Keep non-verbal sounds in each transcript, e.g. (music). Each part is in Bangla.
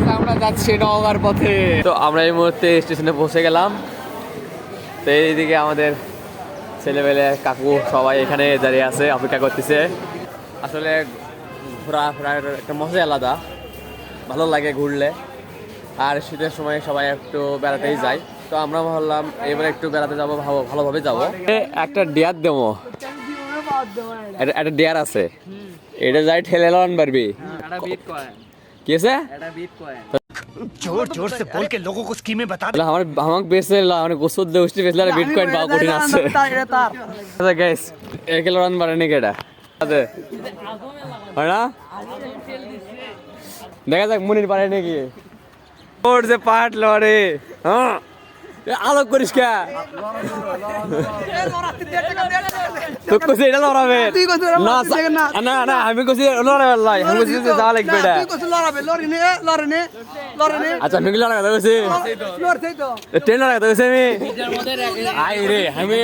গাইস আমরা যাচ্ছি নওগাঁর পথে। তো আমরা এই মুহূর্তে স্টেশনে পৌঁছে গেলাম। তো এইদিকে আমাদের ছেলেবেলে কাকু সবাই এখানে দাঁড়িয়ে আছে অপেক্ষা করতেছে। আসলে ঘোরা ফেরার একটা মজাই আলাদা। ভালো লাগে ঘুরলে। আর শীতের সময় সবাই একটু বেড়াতেই যায়। তো আমরা ভাবলাম এবারে একটু বেড়াতে যাব ভালো ভালোভাবে যাব। একটা ডিয়ার দেবো। একটা একটা ডিয়ার আছে। এটা যাই ঠেলে লন পারবি। कैसे जोर जोर से बोल के लोगों को स्कीमें बता दे हमारे हमाक बेसे ला हमने गुस्सो दे उसने बेसे ला बिटकॉइन भाव कोटी ना से ऐसा गाइस एक लोरन बनाने के डा अरे है ना देखा था मुनीर बनाने की जोर से पार्ट लॉरे हाँ আলোক করিস কে? তো কইছে এটা লড়াবে না না। না আমি কইছি লড়াবে আমি কইছি যে যাওয়া লাগবে এটা। আচ্ছা আমি কইছি ট্রেন কইছি আমি আই রে আমি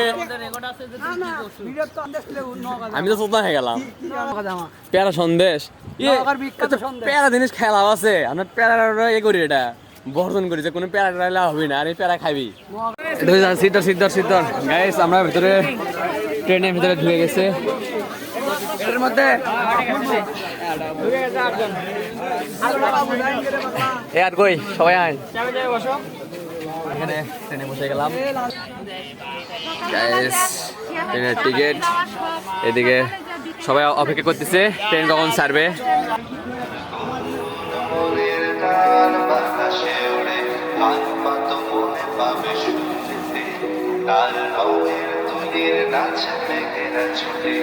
আমি তো সুলতান হয়ে গেলাম। পেয়ারা সন্দেশ। প্যারা এটা পেয়ারা জিনিস খেলা আছে। আমরা পেয়ারা ইয়ে করি এটা। বর্জন করি যে কোনো পেয়ারা টেরা হবে না আর এই পেয়ারা খাবি সিদ্ধর সিদ্ধর সিদ্ধর। গাইস আমরা ভিতরে ট্রেনের ভিতরে ঢুকে গেছে। এর মধ্যে এ আর কই সবাই আয়। এখানে ট্রেনে বসে গেলাম। গাইস ট্রেনের টিকিট। এদিকে সবাই অপেক্ষা করতেছে ট্রেন কখন ছাড়বে। বাতাসে ওড়ে গান পাত মনে পাবে শুনতে। তার রঙের তুলির নাচ মেঘেরা ছুটে।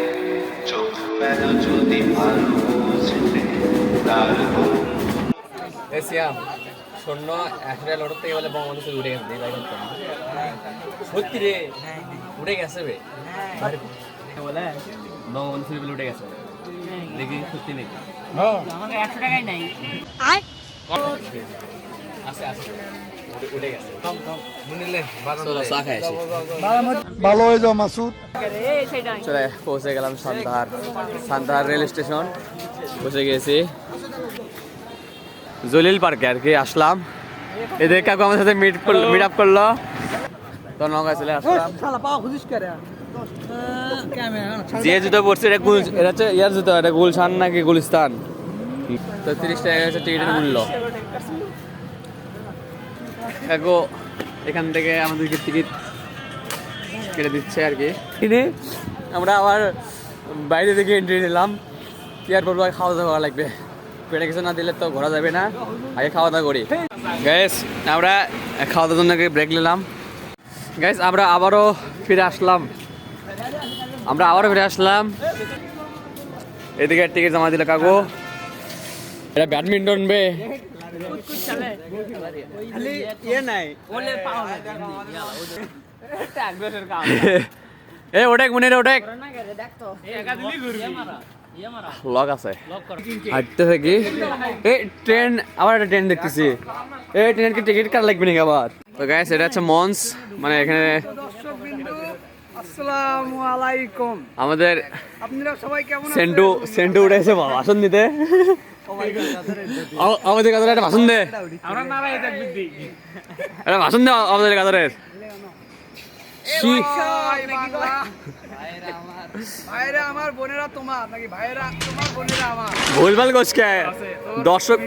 চোখ মেল যদি ভালো বুঝতে তার এসিয়াম শূন্য একটা লড়ত থেকে বলে বঙ্গবন্ধু ছবি উঠে গেছে দেখি ভাই সত্যি রে উঠে গেছে বে। বলে বঙ্গবন্ধু বলে উঠে গেছে। দেখি সত্যি নাকি? আমাকে একশো টাকাই নাই। আছে ভালো হয়ে যাও মাসুদ। চলে পৌঁছে গেলাম সান্তাহার। Santahar rail station. পৌঁছে গেছি। জলিল পার্কে আর কি আসলাম। এদের কাকু আমার সাথে মিট করল মিট আপ করল। তো নৌকা চলে আসলাম। যে জুতো পড়ছে এটা গুল এটা হচ্ছে ইয়ার জুতো এটা গুলশান নাকি গুলিস্তান? তো তিরিশ টাকা হচ্ছে টিকিটের মূল্য। কাকু এখান থেকে আমাদেরকে টিকিট কেটে দিচ্ছে আর কি। কিনে আমরা আবার বাইরে থেকে এন্ট্রি নিলাম। এয়ারপোর্ট আগে খাওয়া দাওয়া লাগবে। পেটে কিছু না দিলে তো ঘোরা যাবে না। আগে খাওয়া দাওয়া করি। গ্যাস আমরা খাওয়া দাওয়ার জন্য ব্রেক নিলাম। গ্যাস আমরা আবারও ফিরে আসলাম। আমরা আবারও ফিরে আসলাম। এদিকে টিকিট জমা দিল কাকু। এটা ব্যাডমিন্টন বে। এ ওটেক মনে রে ওটেক লক আছে। হাঁটতে থাকি এই ট্রেন আবার একটা ট্রেন দেখতেছি। এই ট্রেনের কি টিকিট কাটা লাগবে নাকি আবার? তো গাইস এটা হচ্ছে মঞ্চ। মানে এখানে আসসালামু আলাইকুম। আমাদের আপনারা সবাই কেমন সেন্টু সেন্টু উঠেছে বাবা ভাষণ দিতে আ- আমাদের কাতারে একটা ভাষণ দে। আমরা নারাই থাকবি একটা ভাষণ দে আমাদের কাতারের ভুলভাল করছে। দর্শক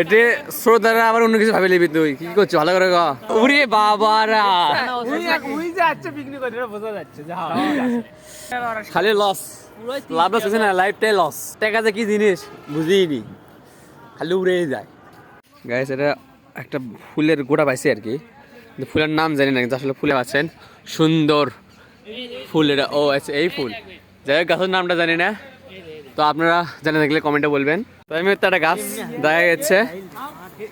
এটি শ্রোতারা আবার অন্য কিছু ভাবে নিবি তুই। কি করছিস ভালো করে উড়ে বাবারা। খালি লস লাভ লস না লাইফটাই লস টাকা যে কি জিনিস বুঝিই নি খালি উড়েই যায়। গাইস এটা একটা ফুলের গোটা পাইছি আর কি। ফুলের নাম জানি না কিন্তু আসলে ফুলে আছেন সুন্দর ফুল এটা ও আচ্ছা এই ফুল। যাই হোক গাছের নামটা জানি না। তো আপনারা জানে থাকলে কমেন্টে বলবেন। তো আমি তো একটা গাছ দেখা যাচ্ছে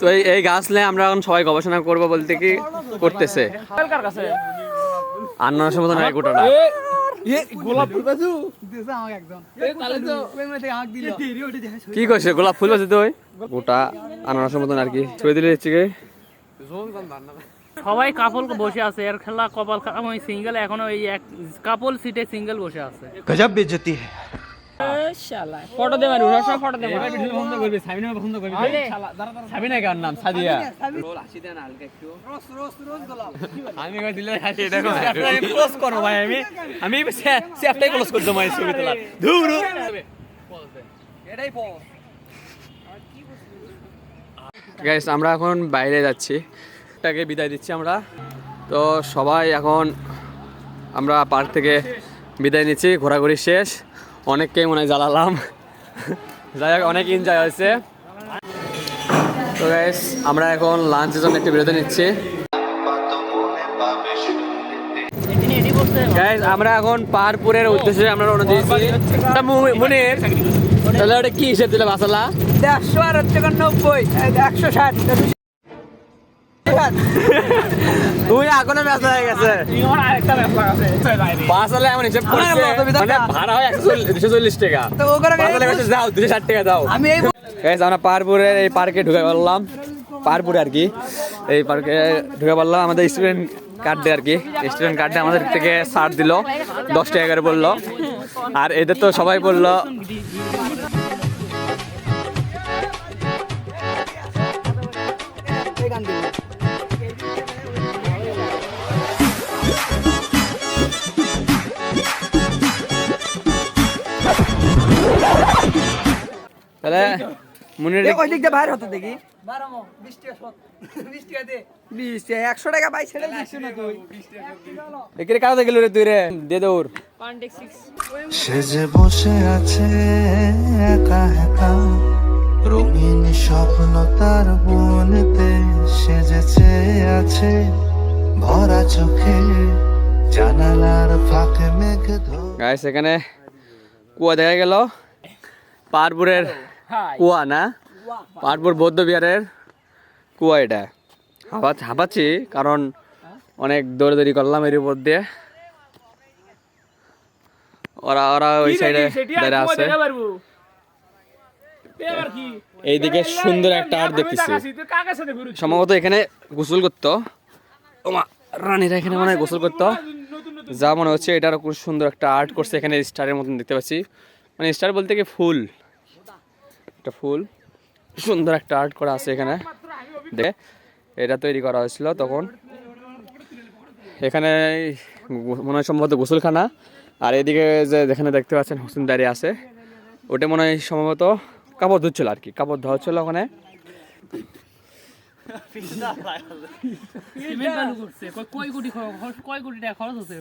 তো এই গাছ নিয়ে আমরা এখন সবাই গবেষণা করব বলতে কি করতেছে। তো মধ্যে থেকে আমাকে দিল কি করছে গোলাপ ফুল আছে তুই গোটা আনারসের মতন আর কি। ছুঁয়ে দিলে হচ্ছে সবাই কাপল বসে আছে এর খেলা কপাল খারাপ। ওই সিঙ্গেল এখনও ওই এক কাপল সিটে সিঙ্গেল বসে আছে। গজব বেজতি শালা ফটো সব ফটো ভিডিও বন্ধ করবে সাবিনা বন্ধ করবে। সাবিনা কার নাম? সাদিয়া। রোল দেন একটু রোস রোস রোস আমি কই দিলে হাসি এটা কই? আপনি ক্লোজ করো ভাই আমি আমি ক্লোজ করে ছবি তোলা ধুর এটাই গাইস আমরা এখন বাইরে যাচ্ছি। তাকে বিদায় দিচ্ছি আমরা। তো সবাই এখন আমরা পার্ক থেকে বিদায় নিচ্ছি, ঘোরাঘুরি শেষ। অনেককেই মনে হয় জ্বালালাম। যাই হোক, অনেক এনজয় হয়েছে। তো গাইস আমরা এখন লাঞ্চের জন্য একটু বিরতি নিচ্ছি। গাইস আমরা এখন পাহাড়পুরের উদ্দেশ্যে আমরা রওনা দিয়েছি। মনির, তাহলে ওটা কি হিসেব দিলে বাসালা? দেড়শো আর হচ্ছে নব্বই একশো ষাট। তুই এখনও ব্যস্ত হয়ে গেছে। বাইরে বাসালে এমন হিসেব করছে। মানে ভাড়া হয় একশো দুশো চল্লিশ টাকা। যাও দুশো ষাট টাকা দাও। আমি এই গাইস আমরা পাহাড়পুরের এই পার্কে ঢুকে পড়লাম। পাহাড়পুরে আর কি। এই পার্কে ঢুকে পড়লাম। আমাদের স্টুডেন্ট কার্ড আর কি। স্টুডেন্ট কার্ডে আমাদের থেকে ছাড় দিল। দশ টাকা করে বলল আর এদের তো সবাই বলল তাহলে মুনির ওই দিক দিয়ে বাইরে হতো দেখি। দে একশো টাকা বাই ছেড়ে দিচ্ছি না তুই। এখানে কাজ গেল রে তুই রে দিয়ে দৌড়। সে যে বসে আছে একা একা রঙিন স্বপ্ন তার বনেতে সেজেছে আছে ভরা চোখে জানালার ফাঁকে মেঘ ধরে গাইস এখানে কুয়া দেখা গেল। পাহাড়পুরের কুয়া না? পাহাড়পুর বৌদ্ধ বিহারের কুয়া এটা। হাঁপা হাঁপাচ্ছি কারণ অনেক দৌড়াদৌড়ি করলাম এর উপর দিয়ে। ওরা ওরা ওই সাইডে দাঁড়া আছে। এইদিকে সুন্দর একটা আর্ট দেখতেছি। সম্ভবত এখানে গোসল করতো। ওমা রানীরা এখানে মনে হয় গোসল করতো। যা মনে হচ্ছে এটার খুব সুন্দর একটা আর্ট করছে এখানে স্টারের মতন দেখতে পাচ্ছি। মানে স্টার বলতে কি ফুল। একটা ফুল। সুন্দর একটা আর্ট করা আছে এখানে। দেখে এটা তৈরি করা হয়েছিল তখন। এখানে মনে হয় সম্ভবত গোসলখানা। আর এদিকে যে যেখানে দেখতে পাচ্ছেন হোসেন দাঁড়িয়ে আছে। ওটা মনে হয় সম্ভবত কাপড় ধুচ্ছিল আর কি কাপড় ধোয়া হচ্ছিল ওখানে। সিমেন্ট বালু করছে। কয়- কয় কোটি খরচ কয় কোটি টাকা খরচ হচ্ছে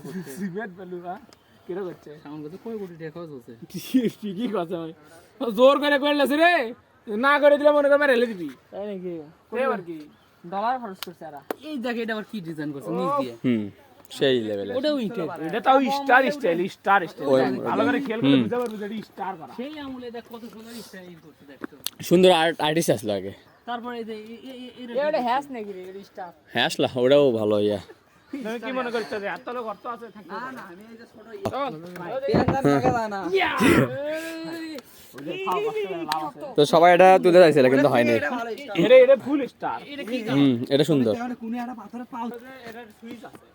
হ্যাঁ কিরা করছে? আমার কাছে কয় কোটি টাকা খরচ হচ্ছে? ঠিকই কথা ভাই। জোর করে করলেছে রে। না করে দিলে মনে করে রেলে দিবি। তাই নাকি? এবার কি? ডলার খরচ করছে এরা। এই দেখে এটা আবার কি ডিজাইন করছে নিচ দিয়ে? হুম সেই লেভেলে ওটাও ইটের এটা তাও স্টার স্টাইল স্টার স্টাইল ভালো করে করে বুঝতে পারবি যে স্টার করা। সেই আমলে দেখ কত সুন্দর স্টাইল করছে দেখছ? সুন্দর আর্ট আর্টিস্ট আসলো আগে। তারপরে এই যে নাকি রে? স্টার ওটাও ভালো ইয়া। তুমি কি মনে করছ যে এত লোক অর্থ আছে? না না আমি এই যে ছোট তো সবাই এটা তুলে যাইছিল কিন্তু হয়নি। এটা এটা ফুল স্টার। হুম এটা সুন্দর। কোনে একটা পাথরে পাও এটা সুইচ আছে।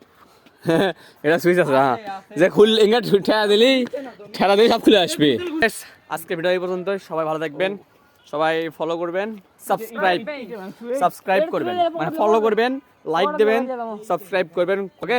(laughs) এটা সুইচ আছে হ্যাঁ। যে খুল ঠেলা দিলি ঠেলা দিলি সব খুলে আসবে। আজকে ভিডিও এই পর্যন্ত সবাই ভালো থাকবেন। সবাই ফলো করবেন সাবস্ক্রাইব সাবস্ক্রাইব করবেন। মানে ফলো করবেন লাইক দেবেন সাবস্ক্রাইব করবেন ওকে